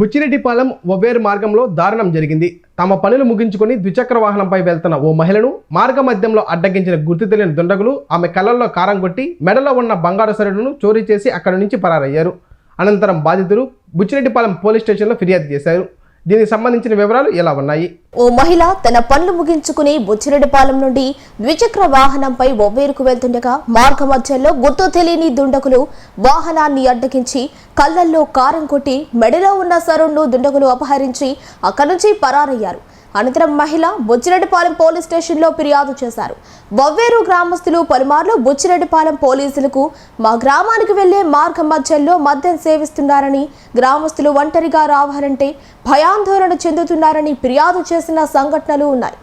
బుచ్చిరెడ్డిపాలెం ఒవేరు మార్గంలో దారుణం జరిగింది. తమ పనులు ముగించుకొని ద్విచక్ర వాహనంపై వెళ్తున్న ఓ మహిళను మార్గ మధ్యంలో అడ్డగించిన గుర్తు తెలియని దుండగులు ఆమె కళ్ళల్లో కారం కొట్టి మెడలో ఉన్న బంగారు సరుడును చోరీ చేసి అక్కడి నుంచి పరారయ్యారు. అనంతరం బాధితులు బుచ్చిరెడ్డిపాలెం పోలీస్ స్టేషన్లో ఫిర్యాదు చేశారు. దీనికి సంబంధించిన వివరాలు ఇలా ఉన్నాయి? ఓ మహిళ తన పనులు ముగించుకుని బుచ్చిరెడ్డిపాలెం నుండి ద్విచక్ర వాహనంపై ఒవ్వేరుకు వెళ్తుండగా మార్గ మధ్యలో గుర్తు తెలియని దుండగులు వాహనాన్ని అడ్డగించి కళ్ళల్లో కారం కొట్టి మెడలో ఉన్న సరుణ్ను దుండగులు అపహరించి అక్కడి నుంచి పరారయ్యారు. అనంతరం మహిళ బుచ్చిరెడ్డిపాలెం పోలీస్ స్టేషన్లో ఫిర్యాదు చేశారు. బొవ్వేరు గ్రామస్తులు పలుమార్లు బుచ్చిరెడ్డిపాలెం పోలీసులకు మా గ్రామానికి వెళ్ళే మార్గ మధ్యలో మద్యం సేవిస్తున్నారని గ్రామస్తులు ఒంటరిగా రావాలంటే భయాందోళన చెందుతున్నారని ఫిర్యాదు చేసిన సంఘటనలు ఉన్నాయి.